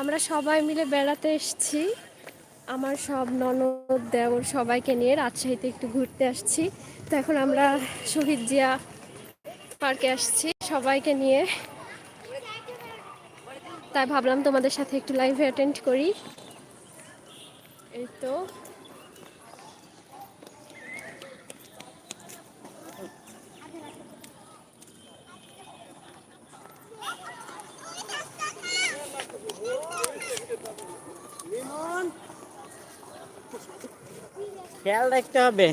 আমরা সবাই মিলে বেড়াতে এসেছি। আমার সব ননদ, দেওর সবাইকে নিয়ে রাজশাহীতে একটু ঘুরতে আসছি। তো এখন আমরা শহীদ জিয়া পার্কে আসছি সবাইকে নিয়ে। তাই ভাবলাম তোমাদের সাথে একটু লাইভে অ্যাটেন্ড করি। এই তো। খেয়াল রাখতে হবে।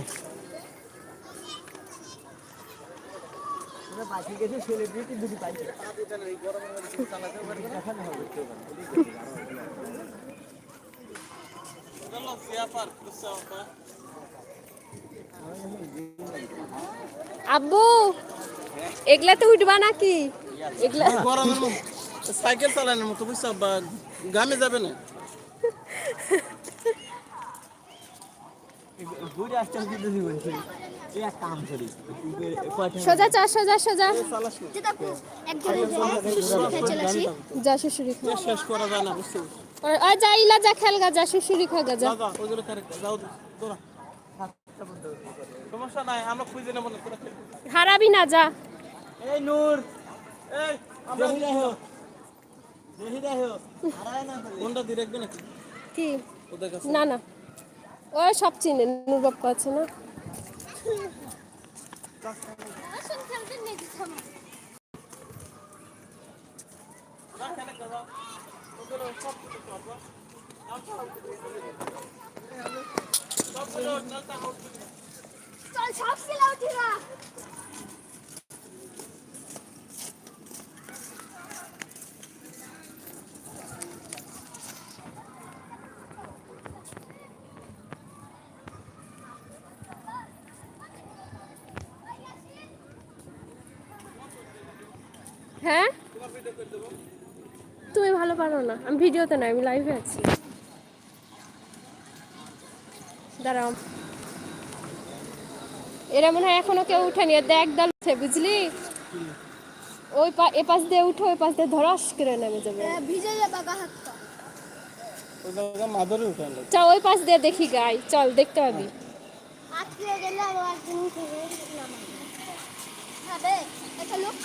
আব্বু এগুলাতে উঠবা নাকি? এগুলা গরমের মধ্যে সাইকেল চালানোর মতো বুঝছ গ্রামে যাবে না। ঘুরে আসতে কিন্তু বলছি এক কাম করি সোজা চা সোজা সোজা। যা শ্বশুরি খা। শেষ করা যায় না বুঝছ? আর আর যা ইলা যা খেল গা যা শ্বশুরি খা গা যা। যা যা কারেক্ট যাও তোরা। সমস্যা নাই আমরা খুঁজে নেব না হারাবি না যা। এই নূর এই আমরা দেখো দেখি দেখো হারায় না কোনটা দিয়ে নাকি? কি? না না। ওই সব চিনে নুরবাপ্পা আছে না। চল সব যা। যাও ওগুলো সব কিছু করব সবগুলো নালতা হোক চল সব ছেলে উঠি না হ্যাঁ? তুমি ভালো পারো না। আমি ভিডিওতে নাই আমি লাইভে আছি। দাঁড়াও। এরা মনে হয় এখনও কেউ উঠেনি। দেখ দল উঠে বুঝলি? ওই পা এ পাশ দিয়ে উঠো ওই পাশ দিয়ে ধরাস করে নেমে যাবে। ভিজে যাবা গা হাতটা ওই উঠে চল ওই পাশ দিয়ে দেখি গাই। চল দেখতে পাবি। আজকে গেলে একদিন একটা লোক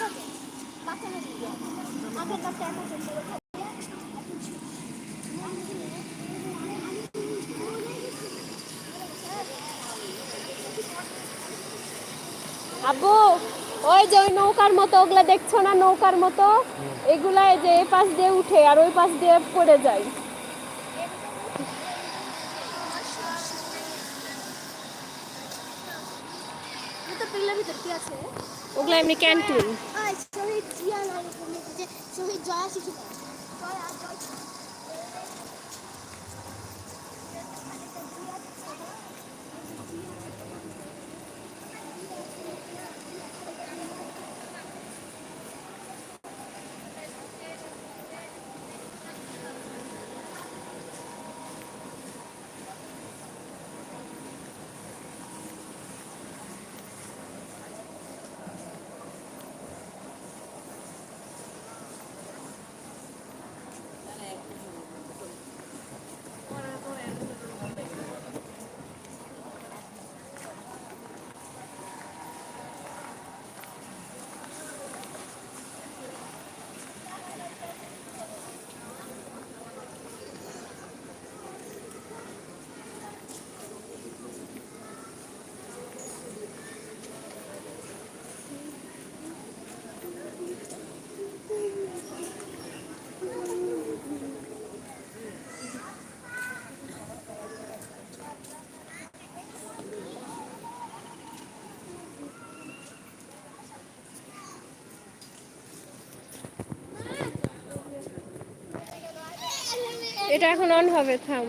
আব্বু, ওই যে ওই নৌকার মতো, ওগুলা দেখছ না নৌকার মতো? এগুলা যে এই পাশ দিয়ে উঠে আর ওই পাশ দিয়ে পড়ে যায়। তো পিলার ভিতর কি আছে? ওগুলা এমনি ক্যান্টিন শহীদ জিয়া শহীদ জয়া শিশু জয়া জয়। এটা এখন অন হবে থাম।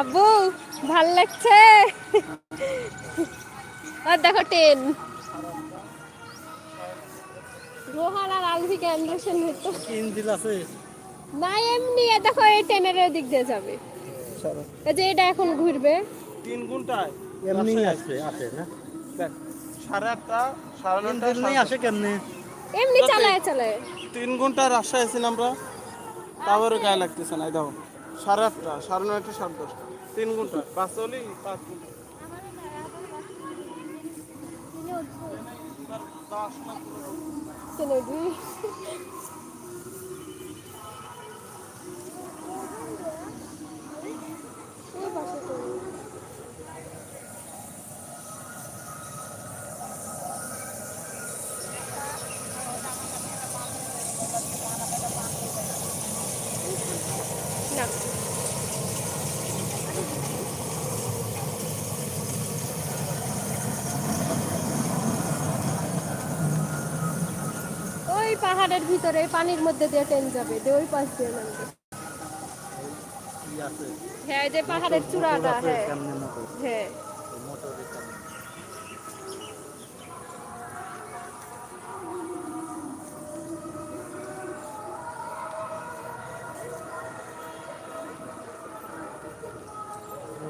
আব্বু ভালো লাগছে? আর দেখো ট্রেন। রোহান আর আলভিকে অ্যান্ড্রেশন হতো ইঞ্জিল আছে। না এমনি দেখো এই ট্রেনের দিক দিয়ে যাবে। এই যে এটা এখন ঘুরবে। তিন ঘন্টায়। এমনি আসবে আসে না? দেখ সাড়ে আটটা সাড়ে নটা এমনি আসে কেমনে? এমনি চালায় চালায়। তিন ঘণ্টা রাজশাহী আছেন আমরা। তারপরে গায়ে লাগতেছে না দেখো। সাড়ে আটটা সাড়ে নয়টা সাড়ে দশটা। তিন ঘণ্টা বাস চলি পাঁচ ঘণ্টা। দুই ওই পাহাড়ের ভিতরে পানির মধ্যে দিয়ে ট্রেন যাবে যে ওই পাশ দিয়ে নামবে। হ্যাঁ যে পাহাড়ের চূড়াটা হ্যাঁ। হ্যাঁ।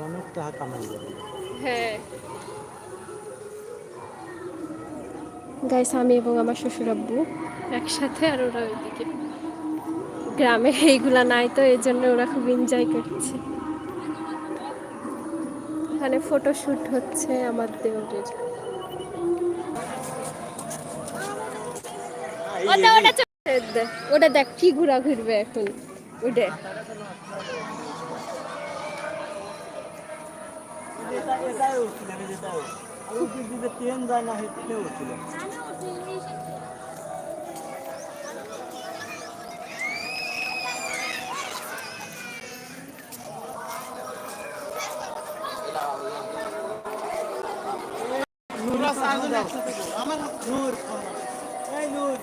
অনেক টাকা কামাই হ্যাঁ। গাইস আমি এবং আমার শ্বশুর আব্বু একসাথে আর ওরা ওইদিকে। গ্রামে এইগুলা নাই তো এই জন্য ওরা খুব এনজয় করছে। এখানে ফটো শুট হচ্ছে আমার দেওরের ওটা দেখ কি ঘোরা ঘুরবে এখন। ওটা এটা উপর দিকে ট্রেন যায় না হেঁটে উঠছিল। আমার নূর এই নূর